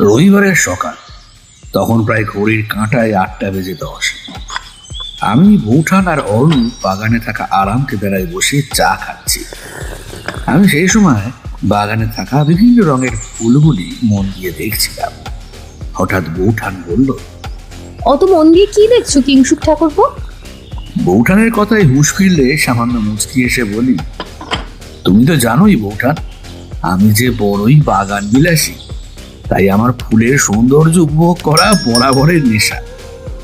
রবিবারের সকাল। তখন প্রায় ঘড়ির কাঁটায় আটটা বেজে দশ। আমি বৌঠান আর অরুণ বাগানে থাকা আরাম কেদারায় বসে চা খাচ্ছি। আমি সেই সময় বাগানে থাকা বিভিন্ন রঙের ফুলগুলি মন দিয়ে দেখছিলাম। হঠাৎ বৌঠান বলল অত মন দিয়ে কি দেখছ কিংসুক ঠাকুরপো? বৌঠানের কথায় হুঁশ ফিরলে সামান্য মুচকি এসে বলি তুমি তো জানোই বৌঠান আমি যে বড়ই বাগান বিলাসী তাই আমার ফুলের সৌন্দর্য উপভোগ করা বরাবরের নেশা।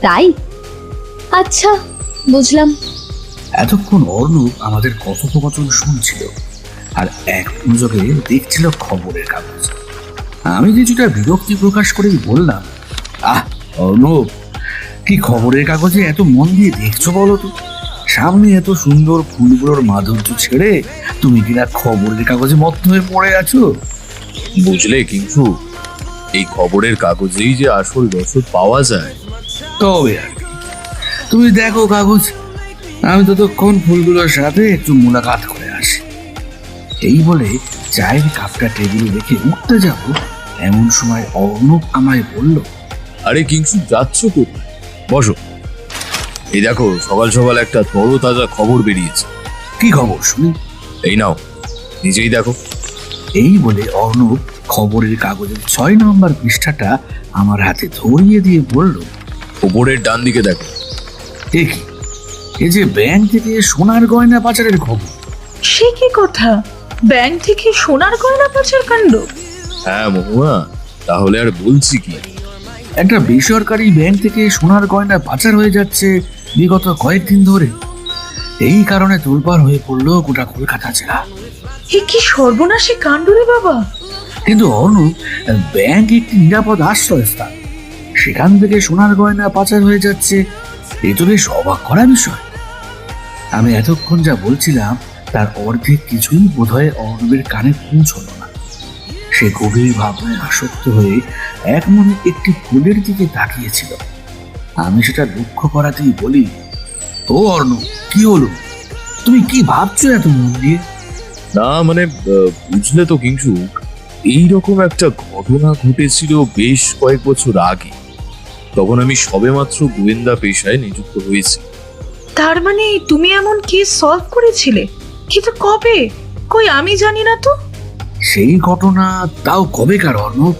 তাই? আচ্ছা বুঝলাম। এতক্ষণ অর্ণব আমাদের কথোপকথন শুনছিল আর এক মনোযোগে দেখছিল খবরের কাগজ। আমি কিছুটা বিরক্তি প্রকাশ করেই বললাম আহ অর্ণব কি খবরের কাগজে এত মন দিয়ে দেখছ বলো তো? সামনে এত সুন্দর ফুলগুলোর মাধুর্য ছেড়ে তুমি কিনা খবরের কাগজে মত্ত হয়ে পড়ে আছো? বুঝলে কিন্তু এই খবরের কাগজেই যে আসল রসদ পাওয়া যায়। তবে আর কি। তুমি দেখো কাগজ আমি ততক্ষণ ফুলগুলোর সাথে একটু মোলাকাত করে আসি। এই বলে চায়ের কাপটা টেবিলে রেখে উঠতে যাব এমন সময় অর্ণব আমায় বলল আরে কিংসু যাচ্ছ কোথায়? বসো। এই দেখো সকাল সকাল একটা তরতাজা খবর বেরিয়েছে। কি খবর শুনি। এই নাও নিজেই দেখো। এই বলে অর্ণব খবরের কাগজের ছয় নম্বর পৃষ্ঠাটা আমার হাতে ধরিয়ে দিয়ে বলল ওপরের ডান দিকে দেখো। দেখি এই যে ব্যাংক থেকে সোনার গয়না পাচারের খবর। সে কি কথা? ব্যাংক থেকে সোনার গয়না পাচার কাণ্ড? হ্যাঁ মহুয়া তাহলে আর বলছি কি? একটা বেসরকারি ব্যাংক থেকে সোনার গয়না পাচার হয়ে যাচ্ছে বিগত কয়েকদিন ধরে। এই কারণে তোলপাড় হয়ে পড়ল গোটা কলকাতা জেলা। এ কি সর্বনাশী কাণ্ড রে বাবা? কিন্তু অর্ণব ব্যাংক একটি নিরাপদ আশ্রয়স্থান। সেখান থেকে সোনার গয়না পাচার হয়ে যাচ্ছে। এ তো বেশ অবাক করা বিষয়। আমি এতক্ষণ যা বলছিলাম, তার অর্ধেক কিছুই বোধহয় অর্ণবের কানে পৌঁছলো না। সে গভীর ভাবনায় আসক্ত হয়ে এক মনে একটি ফুলের দিকে তাকিয়েছিল। আমি সেটা লক্ষ্য করাতেই বলি, ও অর্ণব কি হলো? তুমি কি ভাবছ এত মন দিয়ে? না মানে বুঝলে তো কিংসু এইরকম একটা ঘটনা ঘটেছিল বেশ কয়েক বছর আগে। তখন আমি সবেমাত্র গোয়েন্দা পেশায় নিযুক্ত হয়েছি। তার মানে তুমি এমন কেস সলভ করেছিলে? কিন্তু কবে? কই আমি জানি না তো। সেই ঘটনা তাও কবেকার অর্ণব?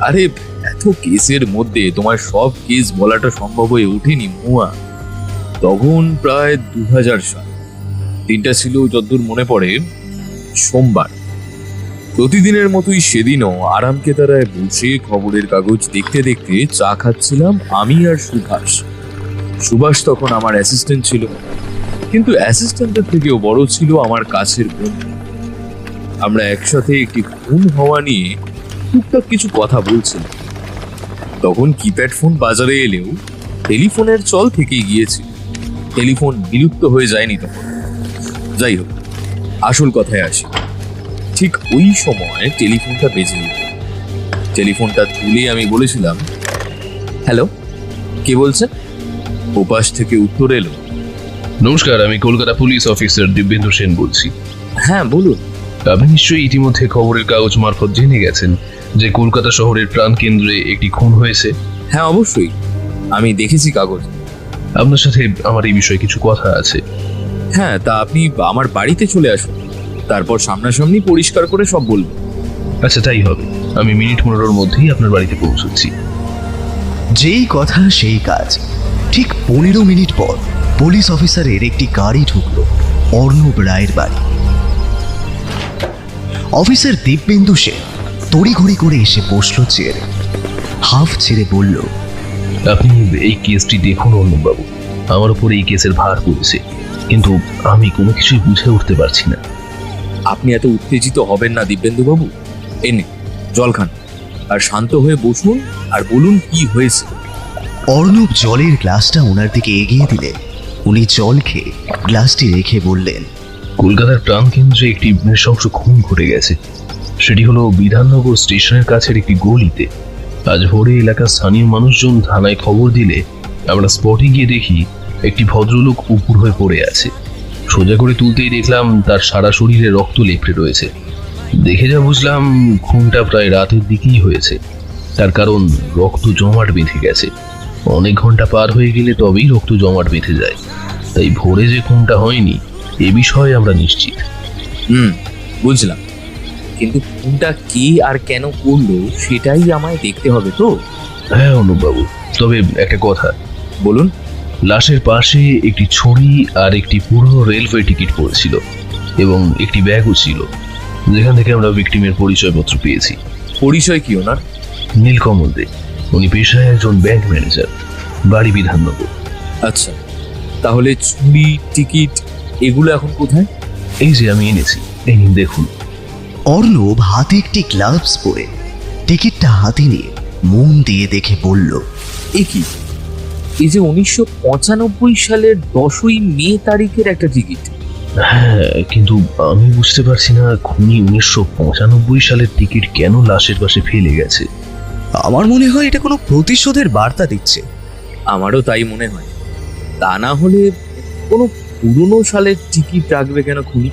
আরে এত কেসের মধ্যে তোমার সব কেস বলাটা সম্ভব হয়ে ওঠেনি মুয়া। তখন প্রায় দু হাজার সাল। দিনটা ছিল যতদূর মনে পড়ে সোমবার। প্রতিদিনের মতোই সেদিনও আরাম কেতারায় বসে খবরের কাগজ দেখতে দেখতে চা খাচ্ছিলাম আমি আর সুভাষ। সুভাষ তখন আমার অ্যাসিস্ট্যান্ট ছিল। কিন্তু অ্যাসিস্ট্যান্টের থেকেও বড় ছিল আমার কাছের বন্ধু। আমরা একসাথে একটি খুন হওয়া নিয়ে টুকটাক কিছু কথা বলছিলাম। তখন কিপ্যাড ফোন বাজারে এলেও টেলিফোনের চল থেকেই গিয়েছিল। টেলিফোন বিলুপ্ত হয়ে যায়নি তখন। যাই হোক আসল কথায় আসি। ঠিক ওই সময় টেলিফোনটা বেজে উঠল টেলিফোনটা তুলে আমি বলেছিলাম হ্যালো কে বলছেন? ওপাশ থেকে উত্তর এলো নমস্কার আমি কলকাতা পুলিশ অফিসার দিব্যেন্দু সেন বলছি। হ্যাঁ বলুন। আপনি নিশ্চয়ই ইতিমধ্যে খবরের কাগজ মারফত জেনে গেছেন যে কলকাতা শহরের প্রাণকেন্দ্রে একটি খুন হয়েছে। হ্যাঁ অবশ্যই। আমি দেখেছি কাগজ। আপনার সাথে আমার এই বিষয়ে কিছু কথা আছে। হ্যাঁ তা আপনি আমার বাড়িতে চলে আসুন। তারপর সামনাসামনি পরিষ্কার করে সব বলব। আচ্ছা তাই হবে। আমি মিনিট পনেরোর মধ্যেই আপনার বাড়িতে পৌঁছচ্ছি। যেই কথা সেই কাজ। ঠিক পনেরো মিনিট পর পুলিশ অফিসারের একটি গাড়ি ঢুকলো অর্ণব রায়ের বাড়ি। অফিসার দিব্যেন্দু সেন তড়িঘড়ি করে এসে বসল চেয়ারে। হাফ ছেড়ে বলল আপনি এই কেসটি দেখুন অর্ণববাবু। আমার উপর এই কেসের ভার পড়েছে। কিন্তু আমি কোনো কিছুই বুঝে উঠতে পারছি না। আপনি এত উত্তেজিত হবেন না দিব্যেন্দুবাবু এনে জল খান। আর শান্ত হয়ে বসুন আর বলুন কি হয়েছে। অর্ণব জলের গ্লাসটা ওনার দিকে এগিয়ে দিলে। উনি জল খেয়ে গ্লাসটি রেখে বললেন কলকাতার প্রাণকেন্দ্রে একটি নৃশংস খুন ঘটে গেছে। সেটি হলো বিধাননগর স্টেশনের কাছের একটি গলিতে। আজ ভোরে এলাকার স্থানীয় মানুষজন থানায় খবর দিলে আমরা স্পটে গিয়ে দেখি একটি ভদ্রলোক উপুর হয়ে পড়ে আছে। সোজা করে তুলতেই দেখলাম তার সারা শরীরে রক্ত লেপড়ে রয়েছে। দেখে যা বুঝলাম খুনটা প্রায় রাতের দিকেই হয়েছে। তার কারণ রক্ত জমাট বেঁধে গেছে। অনেক ঘণ্টা পার হয়ে গেলে তবেই রক্ত জমাট বেঁধে যায়। তাই ভোরে যে খুনটা হয়নি এ বিষয়ে আমরা নিশ্চিত। হুম বুঝলাম। কিন্তু খুনটা কি আর কেন করল সেটাই আমায় দেখতে হবে তো। হ্যাঁ অনুপবাবু। তবে একটা কথা। বলুন। লাশের পাশে একটি ছড়ি আর একটি পুরনো রেলওয়ে টিকিট পড়েছিল এবং একটি ব্যাগও ছিল। যেখান থেকে আমরা ভিকটিমের পরিচয়পত্র পেয়েছি। পরিচয় কি ওনার? নীলকমল দে। উনি পেশায় একজন ব্যাংক ম্যানেজার বাড়ি বিধাননগর। আচ্ছা তাহলে ছুরি টিকিট এগুলো এখন কোথায়? এই যে আমি এনেছি এই নিন দেখুন। অর্ণব হাতে একটি গ্লাভস পরে টিকিটটা হাতে নিয়ে মন দিয়ে দেখে বলল এ কি? এই যে উনিশশো পঁচানব্বই সালের দশই মে তারিখের একটা টিকিট হ্যাঁ কিন্তু আমি বুঝতে পারছি না খুনি উনিশশো পঁচানব্বই সালের টিকিট কেন লাশের পাশে ফেলে গেছে। আমার মনে হয় এটা কোনো প্রতিশোধের বার্তা দিচ্ছে। আমারও তাই মনে হয়। তা না হলে কোনো পুরনো সালের টিকিট রাখবে কেন খুনি?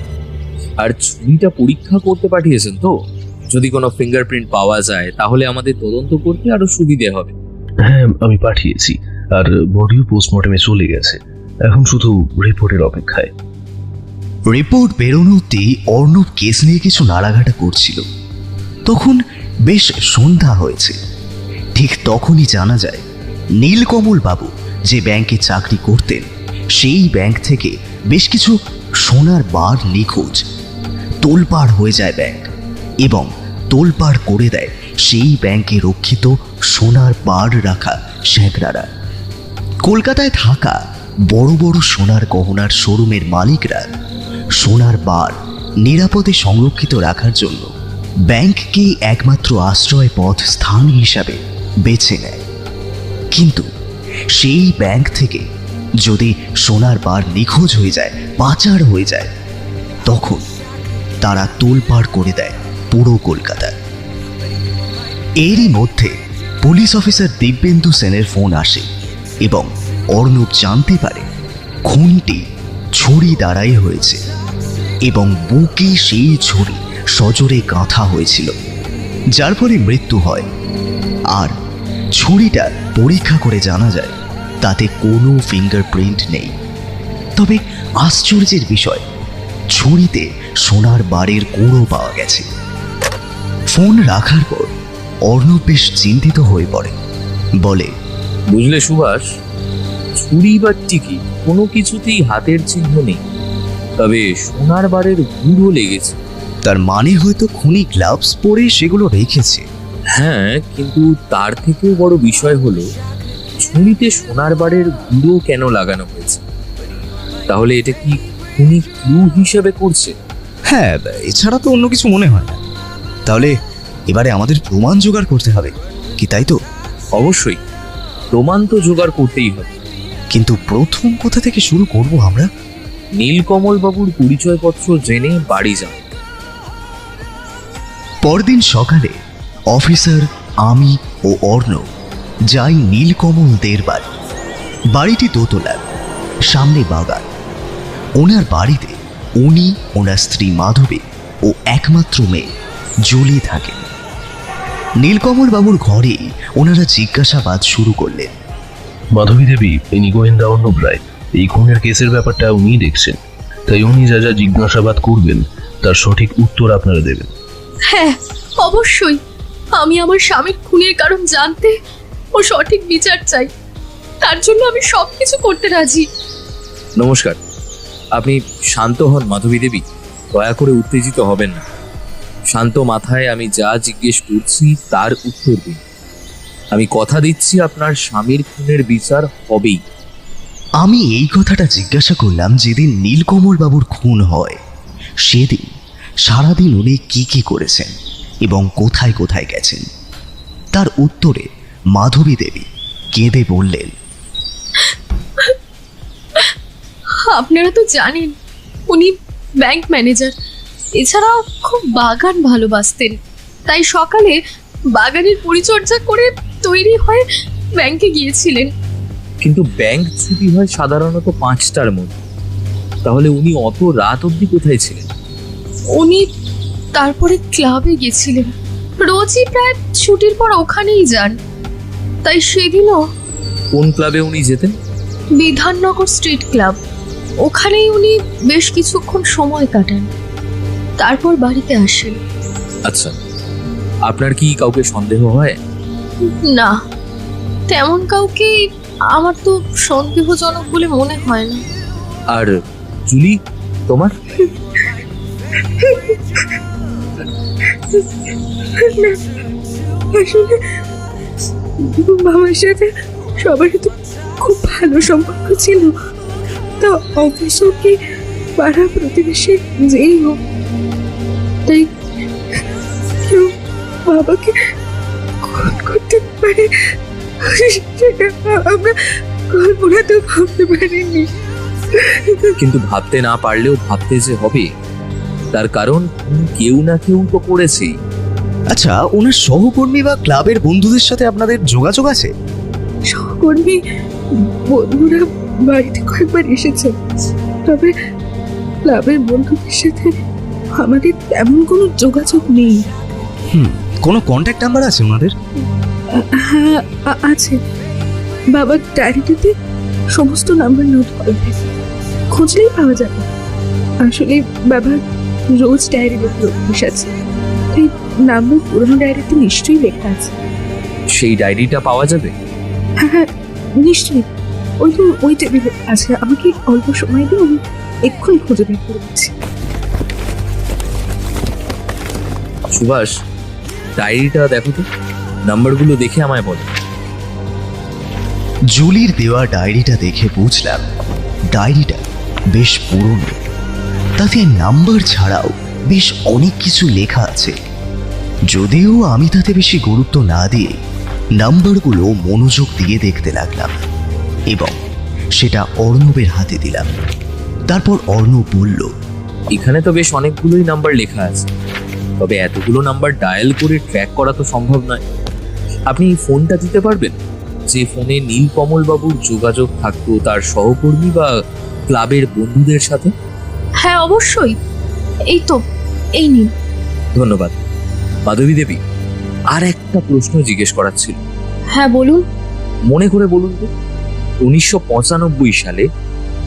আর ছুরিটা পরীক্ষা করতে পাঠিয়েছেন তো? যদি কোনো ফিঙ্গারপ্রিন্ট পাওয়া যায় তাহলে আমাদের তদন্ত করতে আরও সুবিধে হবে। হ্যাঁ আমি পাঠিয়েছি। আর বডিও পোস্টমর্টমে চলে গেছে। এখন শুধু রিপোর্টের অপেক্ষায়। রিপোর্ট বেরোনো অব্দি অর্ণব কেস নিয়ে কিছু নাড়াঘাটা করছিল। তখন বেশ সন্ধ্যা হয়েছে। ঠিক তখনই জানা যায়, নীলকমল বাবু যে ব্যাংকে চাকরি করতেন, সেই ব্যাংক থেকে বেশ কিছু সোনার বার নিখোঁজ। তোলপাড় হয়ে যায় ব্যাংক এবং তোলপাড় করে দেয় সেই ব্যাংকে রক্ষিত সোনার বার রাখা স্যাঁকড়ারা কলকাতায় থাকা বড় বড় সোনার গহনার শোরুমের মালিকরা সোনার বার নিরাপদে সংরক্ষিত রাখার জন্য ব্যাংককেই একমাত্র আশ্রয় পথ স্থান হিসাবে বেছে নেয়। কিন্তু সেই ব্যাংক থেকে যদি সোনার বার নিখোঁজ হয়ে যায়, পাচার হয়ে যায়, তখন তারা তোলপাড় করে দেয় পুরো কলকাতা। এরই মধ্যে পুলিশ অফিসার দিব্যেন্দু সেনের ফোন আসে। এবং অর্ণব জানতে পারে খুনটি ছুরি দ্বারাই হয়েছে এবং বুকে সেই ছুরি সজোরে গাঁথা হয়েছিল, যার ফলে মৃত্যু হয়। আর ছুরিটা পরীক্ষা করে জানা যায়, তাতে কোনো ফিঙ্গারপ্রিন্ট নেই। তবে আশ্চর্যের বিষয়, ছুরিতে সোনার বাড়ির গুঁড়ো পাওয়া গেছে। ফোন রাখার পর অর্ণব বেশ চিন্তিত হয়ে পড়ে। বলে বুঝলে সুভাষ ছুরি বা টিকিট কোনো কিছুতেই হাতের চিহ্ন নেই। তবে সোনার বারের গুঁড়ো লেগেছে। তার মানে হয়তো খুনি গ্লাভস পরে সেগুলো রেখেছে। হ্যাঁ কিন্তু তার থেকেও বড় বিষয় হলো ছুরিতে সোনার বারের গুঁড়ো কেন লাগানো হয়েছে? তাহলে এটা কি খুনি ক্লু হিসেবে করছে? হ্যাঁ এছাড়া তো অন্য কিছু মনে হয় না। তাহলে এবারে আমাদের প্রমাণ জোগাড় করতে হবে কি তাই তো? অবশ্যই। প্রমাণ তো জোগাড় করতেই হবে। কিন্তু প্রথম কোথা থেকে শুরু করব আমরা? নীলকমল বাবুর পরিচয়পত্র জেনে বাড়ি যাও। পরদিন সকালে অফিসার আমি ও অর্ণব যাই নীলকমল দের বাড়ি। বাড়িটি দোতলা সামনে বাগান। ওনার বাড়িতে উনি ওনার স্ত্রী মাধবী ও একমাত্র মেয়ে জুলি থাকেন। নীলকমল বাবুর ঘরে ওনারা জিজ্ঞাসাবাদ শুরু করলেন। মাধবী দেবী ইনি গোয়েন্দা অর্ণব রায় এই খুনের কেসের ব্যাপারটা উনি দেখছেন। তাই উনি যা যা জিজ্ঞাসাবাদ করবেন তার সঠিক উত্তর আপনারা দেবেন। হ্যাঁ অবশ্যই। আমি আমার স্বামীর খুনের কারণ জানতে ও সঠিক বিচার চাই। তার জন্য আমি সব কিছু করতে রাজি। নমস্কার। আপনি শান্ত হন মাধবী দেবী। দয়া করে উত্তেজিত হবেন না। শান্ত মাথায় আমি যা জিজ্ঞেস করছি তার উত্তর দিন। আমি কথা দিচ্ছি আপনার স্বামীর খুনের বিচার হবেই। আমি এই কথাটা জিজ্ঞাসা করলাম যেদিন নীলকমল বাবুর খুন হয়। সেদিন সারাদিন উনি কি কি করেছেন এবং কোথায় কোথায় গেছেন। তার উত্তরে মাধবী দেবী কেঁদে বললেন আপনারা তো জানেন উনি ব্যাংক ম্যানেজার এছাড়া খুব বাগান ভালোবাসতেন। তাই সকালে বাগানের পরিচর্যা করে তৈরি হয়ে ব্যাংকে গিয়েছিলেন। কিন্তু ব্যাংক ছুটি হয় সাধারণত পাঁচটার মধ্যে। তাহলে উনি অত রাত অবধি কোথায় ছিলেন? উনি তারপরে ক্লাবে গেছিলেন রোজই প্রায় ছুটির পর ওখানেই যান। তাই সেদিনও কোন ক্লাবে উনি যেতেন? Bidhannagar street club. ওখানেই উনি বেশ কিছুক্ষণ সময় কাটান। তারপর বাড়িতে আসেন আচ্ছা আপনার কি কাউকে সন্দেহ হয়? না তেমন কাউকে আমার তো সন্দেহজনক বলে মনে হয় না। আর জুলি তোমার? আসলে বাবার সাথে সবারই তো খুব ভালো সম্পর্ক ছিল। তা অফিস কি পাড়া প্রতিবেশী যেই হোক তাই কেউ বাবাকে খুন করতে পারে। সেটা আমরা কল্পনাতেও ভাবতে পারিনি। কিন্তু ভাবতে না পারলেও ভাবতে যে হবে তার কারণ কেউ না কেউ তো করেছেই। আচ্ছা ওনার সহকর্মী বা ক্লাবের বন্ধুদের সাথে আপনাদের যোগাযোগ আছে? সহকর্মী বন্ধুরা বাড়িতে কয়েকবার এসেছে। তবে ক্লাবের বন্ধুদের সাথে আমাদের তেমন কোনো যোগাযোগ নেই। হুম কোনো কন্ট্যাক্ট নাম্বার আছে ওনাদের? হ্যাঁ আছে। বাবার ডায়েরিটিতে সমস্ত নাম্বার নোট করে খুঁজলেই পাওয়া যাবে। আসলে বাবা রোজ ডায়েরি লিখতে অভ্যাস আছে। তাই নাম্বার পুরোনো ডায়েরিতে নিশ্চয়ই লেখা আছে। সেই ডায়েরিটা পাওয়া যাবে? হ্যাঁ হ্যাঁ নিশ্চয়ই। ওই তো ওই টেবিলে আছে। আমাকে অল্প সময় দিন আমি এক্ষুনি খুঁজে বের করে দিচ্ছি। সুভাষ ডায়েরিটা দেখো তো নাম্বারগুলো দেখে আমায় বলো। জুলির দেওয়া ডায়েরিটা দেখে বুঝলাম ডায়েরিটা বেশ পুরনো। তাতে নাম্বার ছাড়াও বেশ অনেক কিছু লেখা আছে। যদিও আমি তাতে বেশি গুরুত্ব না দিয়ে নাম্বারগুলো মনোযোগ দিয়ে দেখতে লাগলাম এবং সেটা অর্ণবের হাতে দিলাম। তারপর অর্ণব বলল এখানে তো বেশ অনেকগুলোই নাম্বার লেখা আছে। তবে এতগুলো নাম্বার ডায়াল করে ট্র্যাক করা তো সম্ভব নয়। আপনি ফোনটা দিতে পারবেন? যে ফোনে নীলকমল বাবুর যোগাযোগ থাকতো তার সহকর্মী বা ক্লাবের বন্ধুদের সাথে? হ্যাঁ অবশ্যই। এই তো এই নিন। ধন্যবাদ। মাধবী দেবী আর একটা প্রশ্ন জিজ্ঞেস করার ছিল। হ্যাঁ বলুন। মনে করে বলুন তো উনিশশো পঁচানব্বই সালে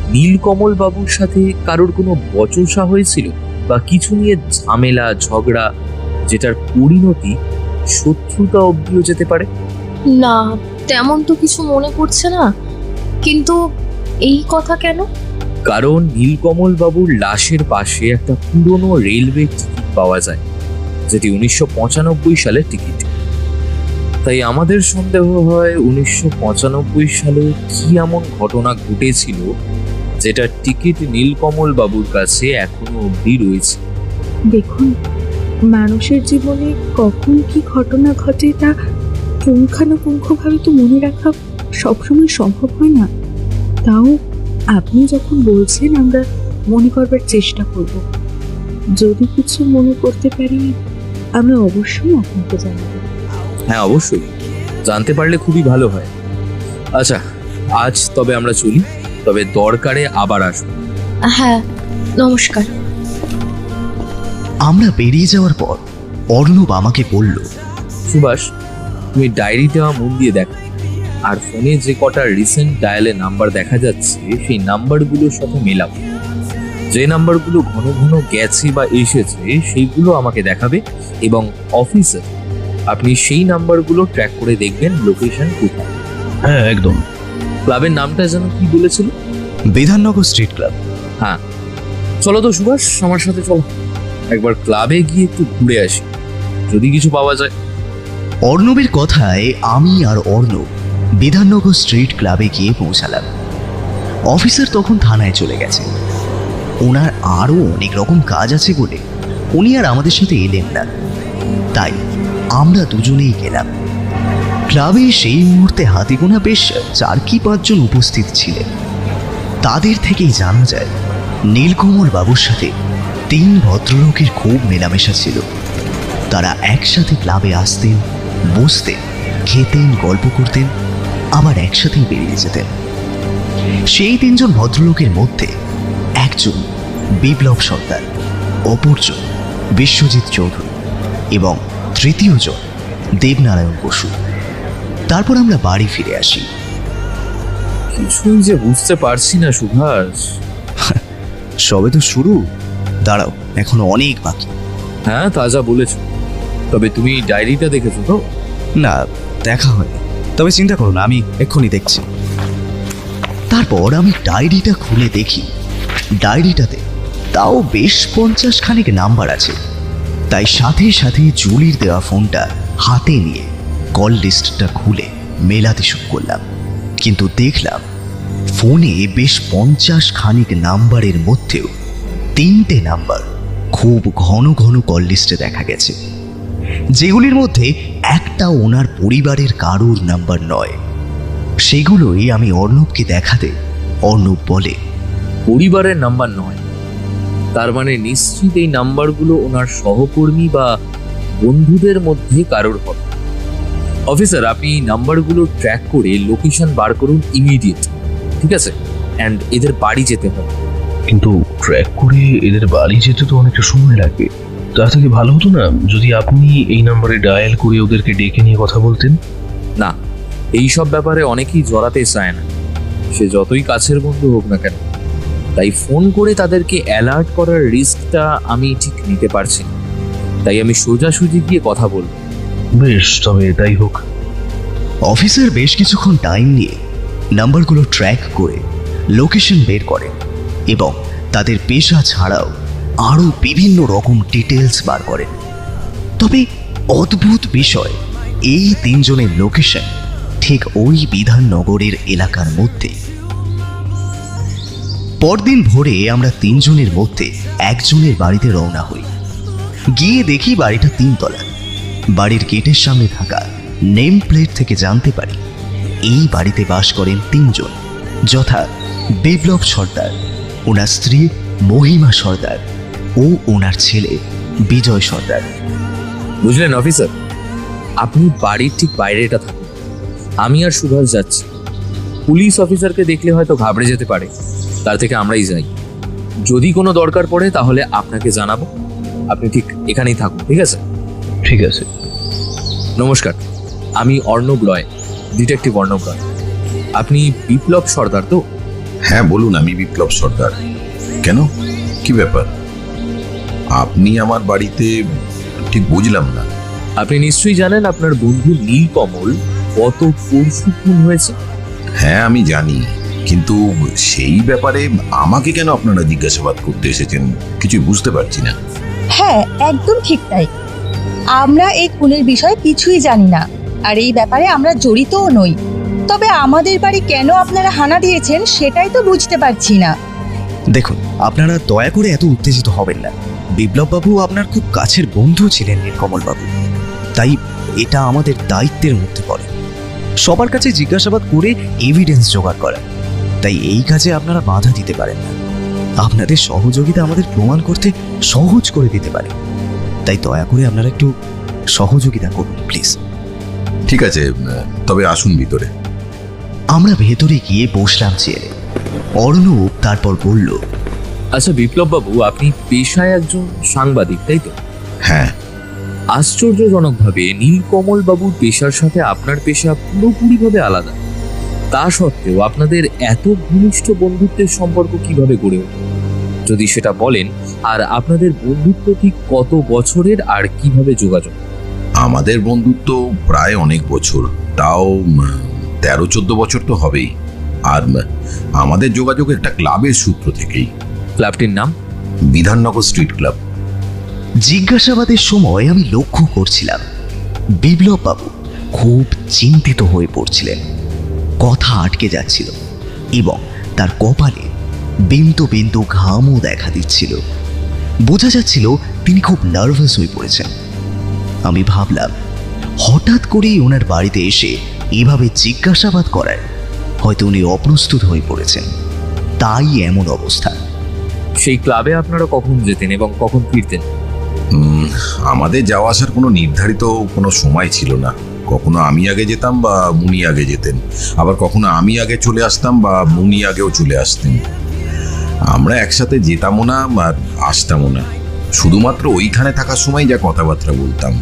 নীলকমল বাবুর সাথে কারোর কোনো বচসা হয়েছিল? বা কিছু নিয়ে ঝামেলা ঝগড়া যেটার পরিণতি শত্রুতা অব্দিও যেতে পারে? না তেমন তো কিছু মনে পড়ছে না। কিন্তু এই কথা কেন? কারণ নীলকমল বাবুর লাশের পাশে একটা পুরনো রেলওয়ে টিকিট পাওয়া যায় যেটি উনিশশো পঁচানব্বই সালের টিকিট। তাই আমাদের সন্দেহ হয় উনিশশো পঁচানব্বই সালে কি এমন ঘটনা ঘটেছিল যেটা টিকিট নীলকমল বাবুর কাছে এখনও অবধি রয়েছে। দেখুন মানুষের জীবনে কখন কি ঘটনা ঘটে তা পুঙ্খানুপুঙ্খভাবে তো মনে রাখা সবসময় সম্ভব হয় না। তাও আপনি যখন বলছেন আমরা মনে করবার চেষ্টা করব। যদি কিছু মনে করতে পারি আমরা অবশ্যই আপনাকে জানাব। হ্যাঁ অবশ্যই। জানতে পারলে খুবই ভালো হয়। আচ্ছা আজ তবে আমরা চলি। তবে দরকারে আবার আসব হ্যাঁ নমস্কার। আমরা বেরিয়ে যাওয়ার পর অর্ণব আমাকে বলল সুভাষ তুমি ডায়েরিটা মন দিয়ে দেখো। আর ফোনে যে কটা রিসেন্ট ডায়ালে নাম্বার দেখা যাচ্ছে সেই নাম্বারগুলোর সাথে মেলাও। যে নাম্বারগুলো ঘন ঘন গেছে বা এসেছে সেইগুলো আমাকে দেখাবে এবং অফিসে আপনি সেই নাম্বারগুলো ট্র্যাক করে দেখবেন লোকেশন কোথায়। হ্যাঁ একদম। ক্লাবের নামটা যেন কি বলেছিল? Bidhannagar street club. হ্যাঁ। চলো তো সুভাষ আমার সাথে চলো। একবার ক্লাবে গিয়ে একটু ঘুরে আসি। যদি কিছু পাওয়া যায়। অর্ণবের কথায় আমি আর অর্ণব বিধাননগর স্ট্রিট ক্লাবে গিয়ে পৌঁছালাম। অফিসার তখন থানায় চলে গেছে। ওনার আরও অনেক রকম কাজ আছে বলে উনি আর আমাদের সাথে এলেন না। তাই আমরা দুজনেই গেলাম। ক্লাবে সেই মুহূর্তে হাতে গোনা বেশ চার কি পাঁচজন উপস্থিত ছিলেন। তাদের থেকেই জানা যায়, নীলকমল বাবুর সাথে তিন ভদ্রলোকের খুব মেলামেশা ছিল। তারা একসাথে ক্লাবে আসতেন, বসতেন, খেতেন, গল্প করতেন, আবার একসাথেই বেরিয়ে যেতেন। সেই তিনজন ভদ্রলোকের মধ্যে একজন বিপ্লব সর্দার, অপরজন বিশ্বজিৎ চৌধুরী এবং তৃতীয়জন দেবনারায়ণ বসু। তারপর আমরা বাড়ি ফিরে আসি। কিছুই যে বুঝতে পারছি না সুভাষ। সবে তো শুরু। দাঁড়াও এখনও অনেক বাকি। হ্যাঁ তাজা বলেছ। তবে তুমি ডায়েরিটা দেখেছ তো? না দেখা হয়নি। তবে চিন্তা করো না আমি এক্ষুনি দেখছি। তারপর আমি ডায়েরিটা খুলে দেখি। ডায়েরিটাতে তাও বেশ পঞ্চাশ খানিক নাম্বার আছে। তাই সাথে সাথে জুলির দেওয়া ফোনটা হাতে নিয়ে কল লিস্টটা খুলে মেলাতে শুরু করলাম। কিন্তু দেখলাম ফোনে বেশ পঞ্চাশ খানিক নাম্বারের মধ্যেও তিনটে নাম্বার খুব ঘন ঘন কল লিস্টে দেখা গেছে, যেগুলির মধ্যে একটা ওনার পরিবারের কারুর নাম্বার নয়। সেগুলোই আমি অর্ণবকে দেখাতে অর্ণব বলে, পরিবারের নাম্বার নয়। তার মানে নিশ্চিত এই নাম্বারগুলো ওনার সহকর্মী বা বন্ধুদের মধ্যে কারোর হবে। অফিসার আপনি এই নাম্বারগুলো ট্র্যাক করে লোকেশন বার করুন ইমিডিয়েট ঠিক আছে? অ্যান্ড এদের বাড়ি যেতে হবে। কিন্তু ট্র্যাক করে এদের বাড়ি যেতে তো অনেকটা সময় লাগবে তার থেকে ভালো হতো না? যদি আপনি এই নাম্বারে ডায়াল করে ওদেরকে ডেকে নিয়ে কথা বলতেন? না এই সব ব্যাপারে অনেকেই জড়াতে চায় না। সে যতই কাছের বন্ধু হোক না কেন তাই ফোন করে তাদেরকে অ্যালার্ট করার রিস্কটা আমি ঠিক নিতে পারছি না। তাই আমি সোজাসুজি গিয়ে কথা বলব। বেশ, তবে তাই হোক। অফিসার বেশ কিছুক্ষণ টাইম নিয়ে নাম্বারগুলো ট্র্যাক করে লোকেশন বের করেন এবং তাদের পেশা ছাড়াও আরও বিভিন্ন রকম ডিটেলস বার করেন তবে অদ্ভুত বিষয়, এই তিনজনের লোকেশন ঠিক ওই বিধাননগরের এলাকার মধ্যে। পরদিন ভোরে আমরা তিনজনের মধ্যে একজনের বাড়িতে রওনা হই। গিয়ে দেখি বাড়িটা তিনতলা। বাড়ির গেটের সামনে থাকা নেম প্লেট থেকে জানতে পারি এই বাড়িতে বাস করেন তিনজন, যথা বিপ্লব সর্দার, ওনার স্ত্রী মহিমা সর্দার ও ওনার ছেলে বিজয় সর্দার। বুঝলেন, অফিসার? আপনি বাড়ির ঠিক বাইরেটা থাকুন। আমি আর সুভাষ যাচ্ছি। পুলিশ অফিসারকে দেখলে হয়তো ঘাবড়ে যেতে পারে। তার থেকে আমরাই যাই। যদি কোনো দরকার পড়ে তাহলে আপনাকে জানাব। আপনি ঠিক এখানেই থাকুন, ঠিক আছে? ঠিক আছে। নমস্কার আমি অর্ণব লয় ডিটেকটিভ অর্ণব লয় আপনি বিপ্লব সর্দার তো? হ্যাঁ বলুন আমি বিপ্লব সর্দার। কেন? কি ব্যাপার? আপনি আমার বাড়িতে ঠিক বুঝলাম না। আপনি নিশ্চয়ই জানেন আপনার বন্ধু নীলকমল কত পরশু খুন হয়েছে? হ্যাঁ আমি জানি। কিন্তু সেই ব্যাপারে আমাকে কেন আপনারা জিজ্ঞাসাবাদ করতে এসেছেন? কিছুই বুঝতে পারছি না। হ্যাঁ একদম ঠিক তাই। আমরা এই খুনের বিষয়ে কিছুই জানি না। আর এই ব্যাপারে আমরা জড়িতও নই। তবে আমাদের বাড়ি কেন আপনারা হানা দিয়েছেন সেটাই তো বুঝতে পারছি না। দেখুন, আপনারা দয়া করে এত উত্তেজিত হবেন না। বিপ্লববাবু আপনার খুব কাছের বন্ধু ছিলেন নীলকমলবাবু তাই এটা আমাদের দায়িত্বের মধ্যে পড়ে। সবার কাছে জিজ্ঞাসাবাদ করে এভিডেন্স জোগাড় করা। তাই এই কাজে আপনারা বাধা দিতে পারেন না। আপনাদের সহযোগিতা আমাদের প্রমাণ করতে সহজ করে দিতে পারে। তাই দয়া করে আপনারা একটু সহযোগিতা করুন প্লিজ ঠিক আছে তবে আসুন ভিতরে। আমরা ভেতরে গিয়ে বসলাম চেয়ারে। অর্ণব তারপর বলল আচ্ছা বিপ্লব বাবু আপনি পেশায় একজন সাংবাদিক তাই তো? হ্যাঁ। আশ্চর্যজনকভাবে নীলকমল বাবুর পেশার সাথে আপনার পেশা পুরোপুরিভাবে আলাদা। তা সত্ত্বেও আপনাদের এত ঘনিষ্ঠ বন্ধুত্বের সম্পর্ক কীভাবে গড়ে ওঠে? যদি সেটা বলেন আর আপনাদের বন্ধুত্ব ঠিক কত বছরের আর কীভাবে যোগাযোগ? আমাদের বন্ধুত্ব প্রায় অনেক বছর তাও তেরো চোদ্দ বছর তো হবেই। আর আমাদের যোগাযোগ একটা ক্লাবের সূত্র থেকেই। ক্লাবটির নাম? Bidhannagar street club. জিজ্ঞাসাবাদের সময় আমি লক্ষ্য করছিলাম বিপ্লব বাবু খুব চিন্তিত হয়ে পড়ছিলেন। কথা আটকে যাচ্ছিল এবং তার কপালে বিন্দু বিন্দু ঘামও দেখা দিচ্ছিল। বোঝা যাচ্ছিল তিনি খুব নার্ভাস হয়ে পড়েছেন। আমি ভাবলাম হঠাৎ করেই ওনার বাড়িতে এসে এভাবে জিজ্ঞাসাবাদ করায় হয়তো উনি অপ্রস্তুত হয়ে পড়েছেন। তাই এমন অবস্থা। সেই ক্লাবে আপনারা কখন যেতেন এবং কখন ফিরতেন? আমাদের যাওয়া আসার কোনো নির্ধারিত কোনো সময় ছিল না। কখনো আমি আগে যেতাম বা মুনি আগে যেতেন। আবার কখনো আমি আগে চলে আসতাম বা মুনি আগেও চলে আসতেন। আমরা একসাথে যেতামও না আর আসতামও না। শুধুমাত্র ওইখানে থাকার সময় যা কথাবার্তা বলতাম।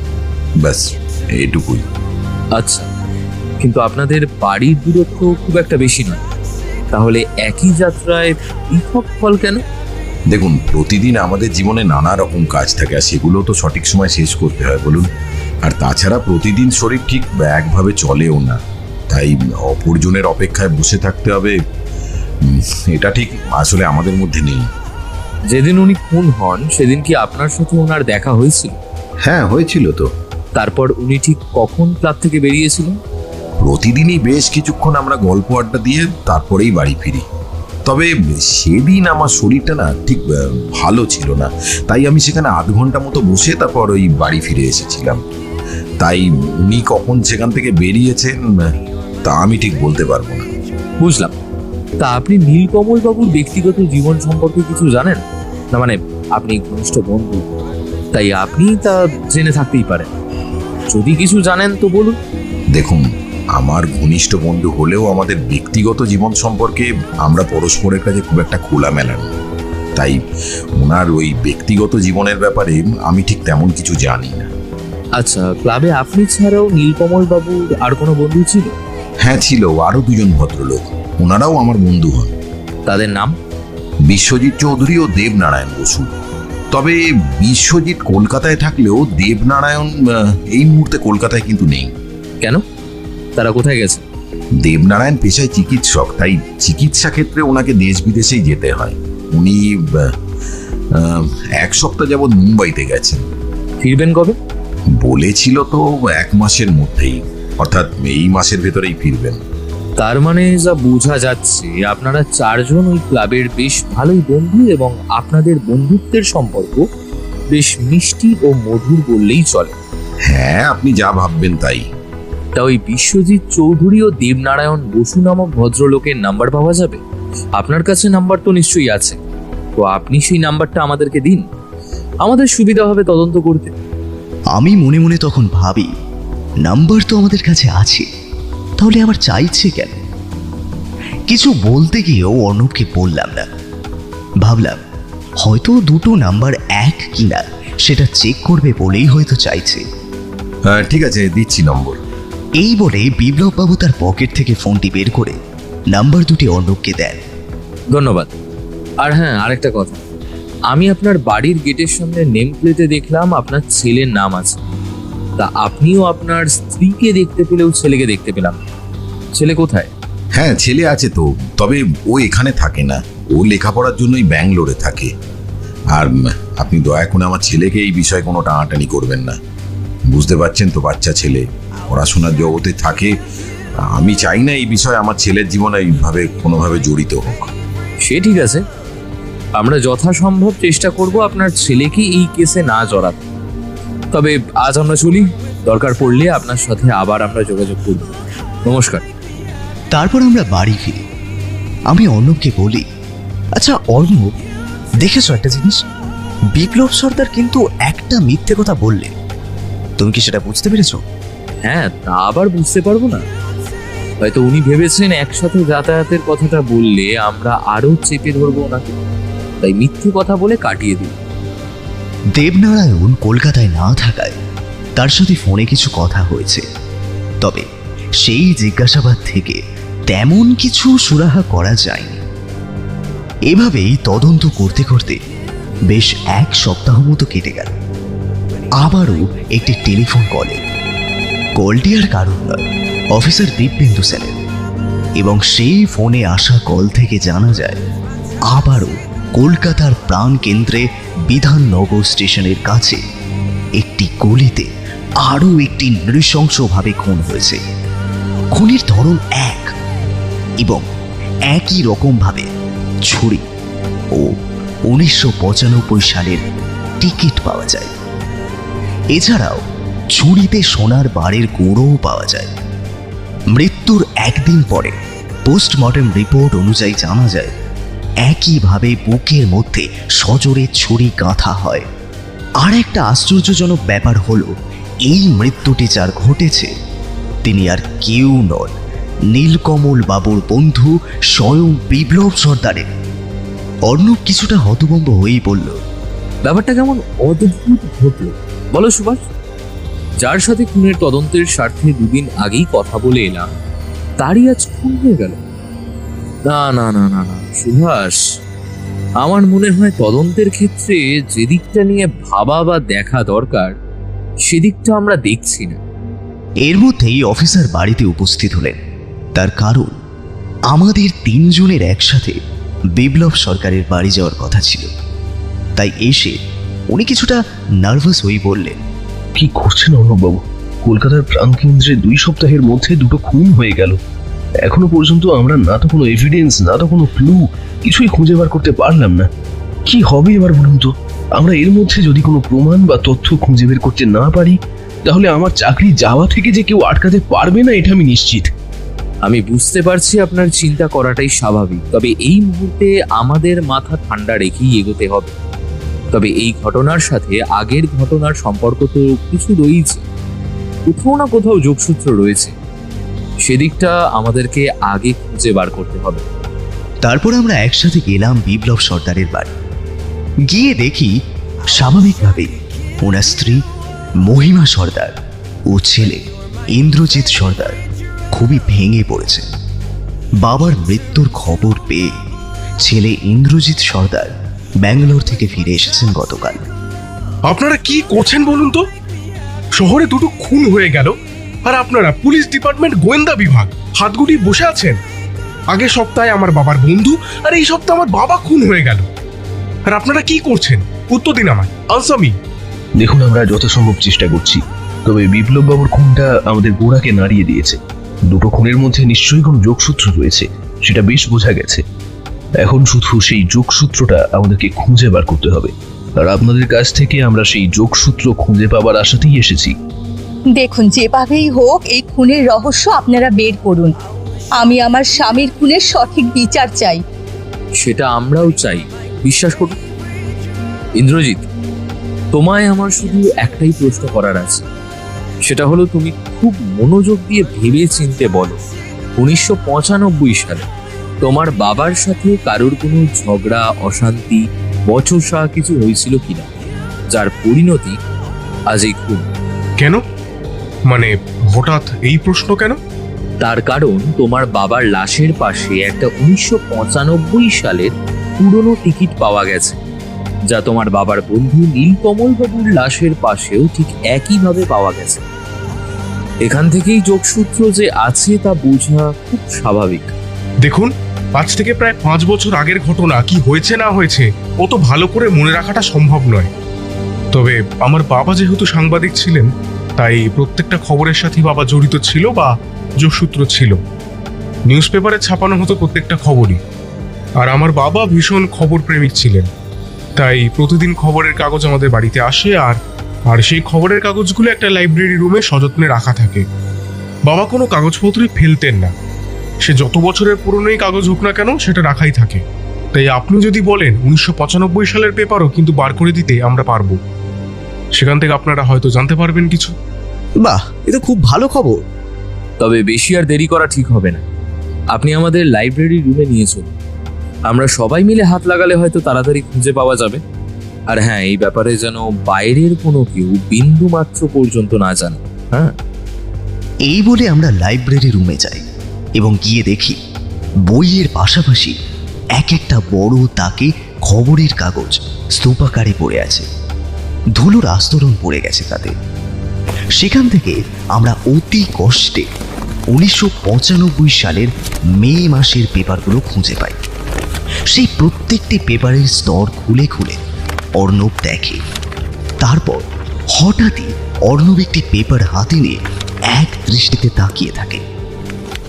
ব্যাস এটুকুই আচ্ছা কিন্তু আপনাদের বাড়ির দূরত্ব খুব একটা বেশি নয়। তাহলে একই যাত্রায় পৃথক ফল কেন? দেখুন প্রতিদিন আমাদের জীবনে নানা রকম কাজ থাকে আর সেগুলো তো সঠিক সময় শেষ করতে হয় বলুন। আর তাছাড়া প্রতিদিন শরীর ঠিক একভাবে চলেও না। তাই অপরজনের অপেক্ষায় বসে থাকতে হবে। এটা ঠিক আসলে আমাদের মধ্যে নেই। যেদিন উনি খুন হন সেদিন কি আপনার সাথে ওনার দেখা হয়েছিল? হ্যাঁ হয়েছিল তো। তারপর উনি ঠিক কখন ক্লাব থেকে বেরিয়েছিলেন? প্রতিদিনই বেশ কিছুক্ষণ আমরা গল্প আড্ডা দিয়ে তারপরেই বাড়ি ফিরি। তবে সেদিন আমার শরীরটা না ঠিক ভালো ছিল না। তাই আমি সেখানে আধ ঘণ্টা মতো বসে তারপর ওই বাড়ি ফিরে এসেছিলাম। তাই উনি কখন সেখান থেকে বেরিয়েছেন তা আমি ঠিক বলতে পারব না। বুঝলাম। তা আপনি নীলকমল বাবুর ব্যক্তিগত জীবন সম্পর্কে কিছু জানেন? না মানে আপনি ঘনিষ্ঠ বন্ধু। তাই আপনি তা জেনে থাকতেই পারেন। যদি কিছু জানেন তো বলুন। দেখুন আমার ঘনিষ্ঠ বন্ধু হলেও আমাদের ব্যক্তিগত জীবন সম্পর্কে আমরা পরস্পরের কাছে খুব একটা খোলামেলা নই। তাই ওনার ওই ব্যক্তিগত জীবনের ব্যাপারে আমি ঠিক তেমন কিছু জানি না। আচ্ছা ক্লাবে আপনি ছাড়াও নীলকমল বাবুর আর কোনো বন্ধু ছিল? হ্যাঁ ছিল। আরও দুজন ভদ্রলোক। ওনারাও আমার বন্ধু হন। তাদের নাম? বিশ্বজিৎ চৌধুরী ও দেবনারায়ণ বসু। তবে বিশ্বজিৎ কলকাতায় থাকলেও দেবনারায়ণ এই মুহূর্তে কলকাতায় কিন্তু নেই। কেন? তারা কোথায় গেছে? দেবনারায়ণ পেশায় চিকিৎসক তাই চিকিৎসা ক্ষেত্রে ওনাকে দেশ বিদেশেই যেতে হয়। উনি এক সপ্তাহ যাবৎ মুম্বাইতে গেছেন। ফিরবেন কবে? বলেছিল তো এক মাসের মধ্যেই অর্থাৎ এই মাসের ভেতরেই ফিরবেন। তার মানে যা বোঝা যাচ্ছে আপনারা চারজন ওই ক্লাবের বেশ ভালোই বন্ধু এবং আপনাদের বন্ধুত্বের সম্পর্ক বেশ মিষ্টি ও মধুর বললেই চলে। হ্যাঁ আপনি যা ভাববেন তাই। তা ওই বিশ্বজিৎ চৌধুরী ও দেবনারায়ণ বসু নামক ভদ্রলোকের নাম্বার পাওয়া যাবে? আপনার কাছে নাম্বার তো নিশ্চয়ই আছে। তো আপনি সেই নাম্বারটা আমাদেরকে দিন। আমাদের সুবিধা হবে তদন্ত করতে। আমি মনে মনে তখন ভাবি নাম্বার তো আমাদের কাছে আছে। তাহলে আবার চাইছে কেন? কিছু বলতে গিয়েও অর্ণবকে বললাম না। ভাবলাম হয়তো দুটো নাম্বার এক কিনা সেটা চেক করবে বলেই হয়তো চাইছে। হ্যাঁ ঠিক আছে দিচ্ছি নম্বর। এই বলে বিপ্লববাবু তার পকেট থেকে ফোনটি বের করে নাম্বার দুটি অর্ণবকে দেন। ধন্যবাদ। আর হ্যাঁ আরেকটা কথা। আমি আপনার বাড়ির গেটের সামনে নেম প্লেটে দেখলাম আপনার ছেলের নাম আছে। তা আপনিও আপনার স্ত্রীকে দেখতে পেলেও ছেলেকে দেখতে পেলাম। ছেলে কোথায়? হ্যাঁ ছেলে আছে তো তবে ও এখানে থাকে না। ও লেখাপড়ার জন্যই ব্যাঙ্গালোরে থাকে। আর আপনি দয়া করে আমার ছেলেকে এই বিষয়ে কোনো টানাটানি করবেন না। বুঝতে পারছেন তো বাচ্চা ছেলে পড়াশোনার জগতে থাকে। আমি চাই না এই বিষয়ে আমার ছেলের জীবনে এইভাবে কোনোভাবে জড়িত হোক। সে ঠিক আছে। আমরা যথাসম্ভব চেষ্টা করব আপনার ছেলেকে এই কেসে না জড়াতে। তবে আজ আমরা চলি। দরকার পড়লে আপনার সাথে আবার আমরা যোগাযোগ করব। নমস্কার। তারপর আমরা বাড়ি ফিরি। আমি অর্ণবকে বলি আচ্ছা অর্ণব দেখেছ একটা জিনিস? বিপ্লব সর্দার কিন্তু একটা মিথ্যে কথা বললে। তুমি কি সেটা বুঝতে পেরেছ? হ্যাঁ তা আবার বুঝতে পারব না। হয়তো উনি ভেবেছেন একসাথে যাতায়াতের কথাটা বললে আমরা আরও চেপে ধরবো ওনাকে। তাই মিথ্যে কথা বলে কাটিয়ে দিই। দেবনারায়ণ কলকাতায় না থাকায় তার সাথে ফোনে কিছু কথা হয়েছে। তবে সেই জিজ্ঞাসাবাদ থেকে তেমন কিছু সুরাহা করা যায়নি। এভাবেই তদন্ত করতে করতে বেশ এক সপ্তাহ মতো কেটে গেল। আবারও একটি টেলিফোন কলে। কলটি আর কারণ নয়, অফিসার দীপবিন্দু সেনের। এবং সেই ফোনে আসা কল থেকে জানা যায়, আবারও কলকাতার প্রাণ কেন্দ্রে বিধাননগর স্টেশনের কাছে একটি গলিতে আরও একটি নৃশংসভাবে খুন হয়েছে। খুনের ধরন এক এবং একই রকমভাবে ছুরি ও উনিশশো পঁচানব্বই সালের টিকিট পাওয়া যায়। এছাড়াও ছুরিতে সোনার বারের গুঁড়োও পাওয়া যায়। মৃত্যুর একদিন পরে পোস্টমর্টেম রিপোর্ট অনুযায়ী জানা যায় একইভাবে বুকের মধ্যে সজোরে ছুরি গাঁথা হয়। আর একটা আশ্চর্যজনক ব্যাপার হলো, এই মৃত্যুটি যার ঘটেছে, তিনি আর কেউ নন। নীলকমল বাবুর বন্ধু স্বয়ং বিপ্লব সর্দারের। অর্ণব কিছুটা হতভম্ব হয়েই বলল, ব্যাপারটা কেমন অদ্ভুত ঘটলো? বলো সুভাষ। যার সাথে খুনের তদন্তের স্বার্থে দুদিন আগেই কথা বলে এলাম, তারই আজ খুন হয়ে গেল। না না না না না সুভাষ আমার মনে হয় তদন্তের ক্ষেত্রে যে দিকটা নিয়ে ভাবা বা দেখা দরকার সেদিকটা আমরা দেখছি না। এর মধ্যেই অফিসার বাড়িতে উপস্থিত হলেন। তার কারণ আমাদের তিনজনের একসাথে বিপ্লব সরকারের বাড়ি যাওয়ার কথা ছিল। তাই এসে উনি কিছুটা নার্ভাস হয়ে বললেন কি করছেন অর্ণববাবু? কলকাতার প্রাণকেন্দ্রে দুই সপ্তাহের মধ্যে দুটো খুন হয়ে গেল। এখনও পর্যন্ত আমরা না তো কোনো এভিডেন্স না তো কোনো ক্লু কিছুই খুঁজে বার করতে পারলাম না। কি হবে এবার বলুন তো? আমরা এর মধ্যে যদি কোনো প্রমাণ বা তথ্য খুঁজে বের করতে না পারি, তাহলে আমার চাকরি যাওয়া থেকে যে কেউ আটকাতে পারবে না, এটা আমি নিশ্চিত। আমি বুঝতে পারছি আপনার চিন্তা করাটাই স্বাভাবিক, তবে এই মুহূর্তে আমাদের মাথা ঠান্ডা রেখেই এগোতে হবে। তবে এই ঘটনার সাথে আগের ঘটনার সম্পর্ক তো কিছু রয়েছে। কোথাও না কোথাও যোগসূত্র রয়েছে। সেদিকটা আমাদেরকে আগে খুঁজে বার করতে হবে। তারপর আমরা একসাথে গেলাম বিপ্লব সর্দারের বাড়ি। গিয়ে দেখি স্বাভাবিকভাবেই ওনার স্ত্রী মহিমা সর্দার ও ছেলে ইন্দ্রজিৎ সর্দার খুবই ভেঙে পড়েছে। বাবার মৃত্যুর খবর পেয়ে ছেলে ইন্দ্রজিৎ সর্দার ব্যাঙ্গালোর থেকে ফিরে এসেছেন গতকাল। আপনারা কি করছেন বলুন তো? শহরে দুটো খুন হয়ে গেল। আর আপনারা পুলিশ ডিপার্টমেন্ট গোয়েন্দা বিভাগ হাতগুটি বসে আছেন। আগের সপ্তাহে আমার বাবার বন্ধু, আর এই সপ্তাহে আমার বাবা খুন হয়ে গেল। আর আপনারা কি করছেন? উত্তর দিন আমায়। আনসামি দেখুন, আমরা যথাসম্ভব চেষ্টা করছি। তবে বিপ্লব বাবুর খুনটা আমাদের গোড়াকে নাড়িয়ে দিয়েছে। দুটো খুনের মধ্যে নিশ্চয়ই কোনো যোগসূত্র রয়েছে, সেটা বেশ বোঝা গেছে। এখন শুধু সেই যোগসূত্রটা আমাদেরকে খুঁজে বার করতে হবে। আর আপনাদের কাছ থেকে আমরা সেই যোগসূত্র খুঁজে পাবার আশাতেই এসেছি। দেখুন যেভাবেই হোক এই খুনের রহস্য আপনারা বের করুন। আমি আমার স্বামীর খুনের সঠিক বিচার চাই। সেটা আমরাও চাই। বিশ্বাস করুন। ইন্দ্রজিৎ তোমায় আমার শুধু একটাই প্রশ্ন করার আছে। সেটা হলো তুমি খুব মনোযোগ দিয়ে ভেবে চিনতে বলো উনিশশো পঁচানব্বই সালে তোমার বাবার সাথে কারোর কোনো ঝগড়া অশান্তি বচসা কিছু হয়েছিল কিনা যার পরিণতি আজ এই খুন। কেন? মানে হঠাৎ এই প্রশ্ন কেন? তার কারণ তোমার বাবার লাশের পাশে একটা উনিশশো পঁচানব্বই সালের পুরনো টিকিট পাওয়া গেছে যা তোমার বাবার বন্ধু নীলকমল বাবুর লাশের পাশেও ঠিক একইভাবে পাওয়া গেছে। এখান থেকেই যোগসূত্র যে আছে তা বোঝা খুব স্বাভাবিক। দেখুন পাঁচ থেকে প্রায় পাঁচ বছর আগের ঘটনা কি হয়েছে না হয়েছে অত ভালো করে মনে রাখাটা সম্ভব নয়। তবে আমার বাবা যেহেতু সাংবাদিক ছিলেন তাই প্রত্যেকটা খবরের সাথে বাবা জড়িত ছিল বা যোগসূত্র ছিল। নিউজ পেপারে ছাপানো হতো প্রত্যেকটা খবরই। আর আমার বাবা ভীষণ খবর প্রেমিক ছিলেন। তাই প্রতিদিন খবরের কাগজ আমাদের বাড়িতে আসে আর আর সেই খবরের কাগজগুলো একটা লাইব্রেরি রুমে সযত্নে রাখা থাকে। বাবা কোনো কাগজপত্রই ফেলতেন না। সে যত বছরের পুরনোই কাগজ হোক না কেন সেটা রাখাই থাকে। তাই আপনি যদি বলেন উনিশশো পঁচানব্বই সালের পেপারও কিন্তু বার করে দিতে আমরা পারব। সেখান থেকে আপনারা হয়তো জানতে পারবেন কিছু। বাহ এ তো খুব ভালো খবর। তবে বেশি আর দেরি করা ঠিক হবে না। আপনি আমাদের লাইব্রেরি রুমে নিয়ে চলুন। আমরা সবাই মিলে হাত লাগালে হয়তো তাড়াতাড়ি খুঁজে পাওয়া যাবে। আর হ্যাঁ এই ব্যাপারে যেন বাইরের কোনো কেউ বিন্দু মাত্র পর্যন্ত না জানে। হ্যাঁ? এই বলে আমরা লাইব্রেরি রুমে যাই এবং গিয়ে দেখি বইয়ের পাশাপাশি এক একটা বড় তাকে খবরের কাগজ স্তূপাকারে পড়ে আছে। ধুলোর আস্তরণ পড়ে গেছে তাতে। সেখান থেকে আমরা অতি কষ্টে উনিশশো পঁচানব্বই সালের মে মাসের পেপারগুলো খুঁজে পাই। সেই প্রত্যেকটি পেপারের স্তর খুলে খুলে অর্ণব দেখে। তারপর হঠাৎই অর্ণব একটি পেপার হাতে নিয়ে এক দৃষ্টিতে তাকিয়ে থাকে।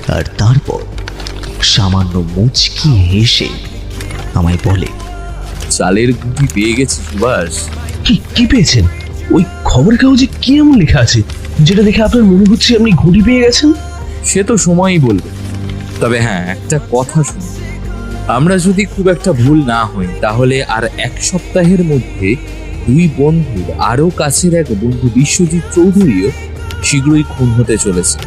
আর তারপর সামান্য মুচকি হেসে আমায় বলে, চালের গুটি পেয়ে গেছি সুভাষ? কি কি পেয়েছেন? ওই খবরের কাগজে কি এমন লেখা আছে যেটা দেখে আপনার মনে হচ্ছে আপনি ঘুড়ি পেয়ে গেছেন? সে তো সময়ই বলবে। তবে হ্যাঁ একটা কথা শুনুন। আমরা যদি খুব একটা ভুল না হই তাহলে আর এক সপ্তাহের মধ্যে দুই বন্ধুর আরও কাছের এক বন্ধু বিশ্বজিৎ চৌধুরীও শীঘ্রই খুন হতে চলেছে।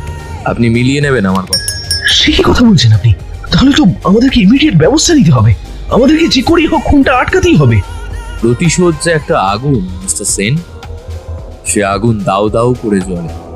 আপনি মিলিয়ে নেবেন আমার কথা। সে কি কথা বলছেন আপনি? তাহলে তো আমাদেরকে ইমিডিয়েট ব্যবস্থা নিতে হবে। আমাদেরকে যে করেই হোক খুনটা আটকাতেই হবে। প্রতিশোধ যে একটা আগুন মিস্টার সেন। সে আগুন দাউ দাউ করে জ্বলে।